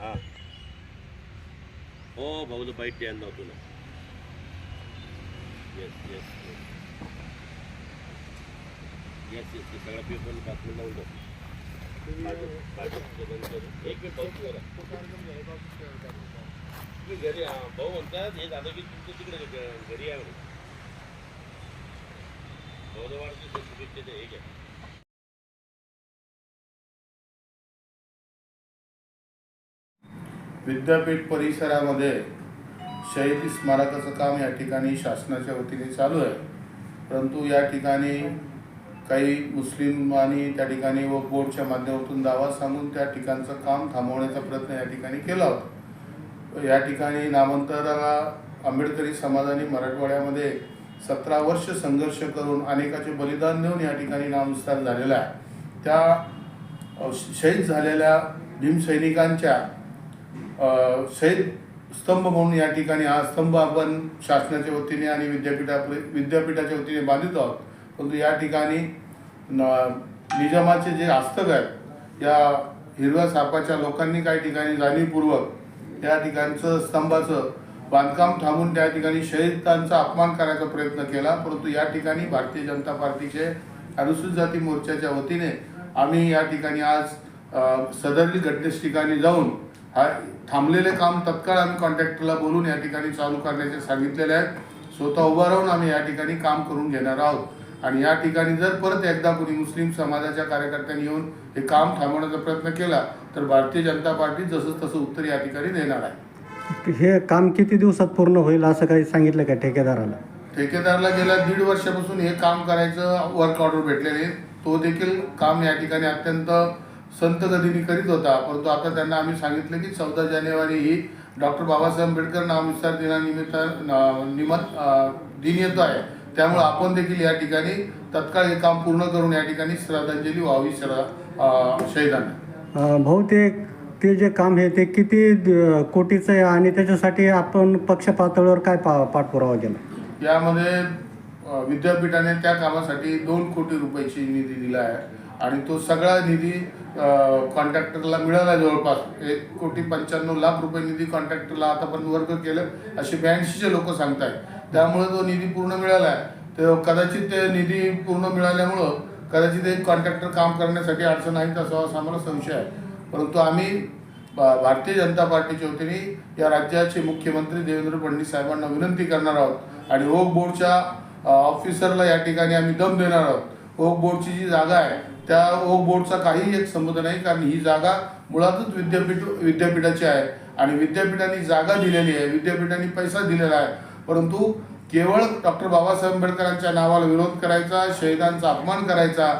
हा. हो भाऊ बाईट द्यायला होतो ना. येस येस येस येस ते सगळा पेपर बातमी लावून जातो एक मिनिट भाऊ तू तुम्ही घरी भाऊ म्हणतात हे झालं की तुमचं तिकडे घरी आहे म्हणून. भाऊ वाढतो शुभेच्छा हे घ्या. विद्यापीठ परिसरामध्ये शहीद स्मारकाचं काम या ठिकाणी शासनाच्या वतीने चालू आहे. परंतु या ठिकाणी काही मुस्लिमांनी त्या ठिकाणी व बोर्डच्या माध्यमातून दावा सांगून त्या ठिकाणचं काम थांबवण्याचा प्रयत्न या ठिकाणी केला होता. या ठिकाणी नामांतराला आंबेडकरी समाजाने मराठवाड्यामध्ये सतरा वर्ष संघर्ष करून अनेकाचे बलिदान देऊन या ठिकाणी नामविस्तार झालेला आहे. त्या शहीद झालेल्या भीमसैनिकांच्या शहीद स्तंभ म्हणून या ठिकाणी हा स्तंभ आपण शासनाच्या वतीने आणि विद्यापीठा विद्यापीठाच्या वतीने बांधित आहोत. परंतु या ठिकाणी निजामाचे जे आस्तक आहेत या हिरव्या सापाच्या लोकांनी काही ठिकाणी जाणीवपूर्वक या ठिकाणचं स्तंभाचं बांधकाम थांबून त्या ठिकाणी शहीदांचा अपमान करायचा प्रयत्न केला. परंतु या ठिकाणी भारतीय जनता पार्टीचे अनुसूचित जाती मोर्चाच्या वतीने आम्ही या ठिकाणी आज सदरील घटनेस ठिकाणी जाऊन हा थांबलेले काम तत्काळ आम्ही कॉन्ट्रॅक्टरला बोलून या ठिकाणी चालू करण्याचे सांगितलेले आहे स्वतः उभा राहून आम्ही या ठिकाणी काम करून घेणार आहोत. आणि या ठिकाणी जर परत एकदा कोणी मुस्लिम समाजाच्या कार्यकर्त्यांनी येऊन हे काम थांबवण्याचा प्रयत्न केला तर भारतीय जनता पार्टी जसं तसं उत्तर या ठिकाणी देणार आहे. हे काम किती दिवसात पूर्ण होईल असं काही सांगितलं का ठेकेदाराला? ठेकेदारला गेल्या दीड वर्षापासून हे काम करायचं वर्क ऑर्डर भेटलेले तो देखील काम या ठिकाणी अत्यंत संत गतीने करीत होता. परंतु आता त्यांना आम्ही सांगितलं की चौदा जानेवारी ही डॉक्टर बाबासाहेब आंबेडकर नामविस्तार दिनानिमित्त न- निमित्त अं, दिन येतो आहे. त्यामुळे आपण देखील या ठिकाणी तत्काळ हे काम पूर्ण करून या ठिकाणी श्रद्धांजली व्हावी श्र अं, शहीदांना भाऊ ते जे काम आहे ते किती कोटीचं आहे आणि त्याच्यासाठी आपण पक्ष पातळीवर काय पा पाठपुरावा केला? यामध्ये विद्यापीठाने त्या कामासाठी दोन कोटी रुपयाची निधी दिला आहे. आणि तो सगळा निधी कॉन्ट्रॅक्टरला मिळाला जवळपास. एक कोटी पंच्याण्णव लाख रुपये निधी कॉन्ट्रॅक्टरला आतापर्यंत वर्ग केलं असे ब्याऐंशीचे लोक सांगतायत. त्यामुळे तो निधी पूर्ण मिळाला आहे तर कदाचित ते निधी पूर्ण मिळाल्यामुळं कदाचित एक कॉन्ट्रॅक्टर काम करण्यासाठी अडचण आहे असा असा आम्हाला संशय आहे. परंतु आम्ही भारतीय जनता पार्टीच्या वतीने या राज्याचे मुख्यमंत्री देवेंद्र फडणवीस साहेबांना विनंती करणार आहोत. आणि ओक बोर्डच्या ऑफिसरला या ठिकाणी आम्ही दम देणार आहोत. ओक बोर्डची जी जागा आहे त्या ओक बोर्डचा काही एक संबंध नाही कारण ही जागा मुळातच विद्यापीठ विद्यापीठाची आहे आणि विद्यापीठाने जागा दिलेली आहे विद्यापीठाने पैसा दिलेला आहे. परंतु केवळ डॉक्टर बाबासाहेब आंबेडकरांच्या नावाला विरोध करायचा शहीदांचा अपमान करायचा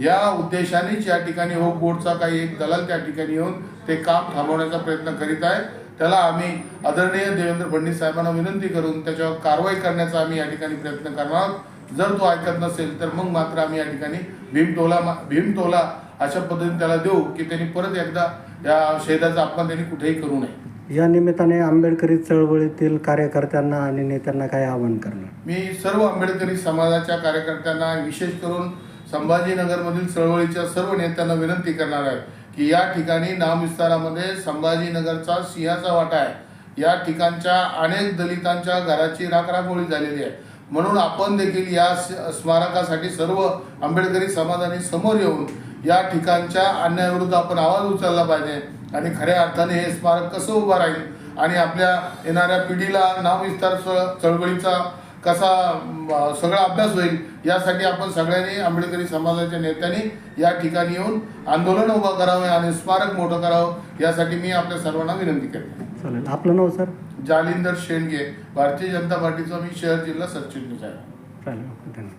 या उद्देशानेच या ठिकाणी ओक बोर्डचा काही एक दलाल त्या ठिकाणी येऊन ते काम थांबवण्याचा प्रयत्न करीत आहे. त्याला आम्ही आदरणीय देवेंद्र फडणवीस साहेबांना विनंती करून त्याच्यावर कारवाई करण्याचा आम्ही या ठिकाणी प्रयत्न करणार आहोत. जर तो ऐकत नसेल तर मग मात्र आम्ही या ठिकाणी भीमटोला भीमटोला अशा पद्धतीने त्याला देऊ की त्यांनी परत एकदा या शहीदाचा अपमान त्यांनी कुठेही करू नये. या निमित्ताने आंबेडकरी चळवळीतील कार्यकर्त्यांना आणि नेत्यांना काय आवाहन करणार. मी सर्व आंबेडकरी समाजाच्या कार्यकर्त्यांना विशेष करून संभाजीनगरमधील चळवळीच्या सर्व नेत्यांना विनंती करणार आहे की या ठिकाणी नामविस्तारामध्ये संभाजीनगरचा सिंहाचा वाटा आहे. या ठिकाणच्या अनेक दलितांच्या घराची राखराखोळी झालेली आहे. म्हणून आपण देखील या स्मारकासाठी सर्व आंबेडकरी समाजाने समोर येऊन या ठिकाणच्या अन्यायाविरुद्ध आपण आवाज उचलला पाहिजे. आणि खऱ्या अर्थाने हे स्मारक कसं उभं राहील आणि आपल्या येणाऱ्या पिढीला नामविस्तार चळवळीचा कसा सगळा अभ्यास होईल यासाठी आपण सगळ्यांनी आंबेडकरी समाजाच्या नेत्यांनी या ठिकाणी येऊन आंदोलन उभं करावं आणि स्मारक मोठं करावं यासाठी मी आपल्या सर्वांना विनंती करतो. चालेल. आपलं नाव सर? जालिंदर शेंडगे भारतीय जनता पार्टीचा मी शहर जिल्हा सरचिटणीस आहे चालेल धन्यवाद.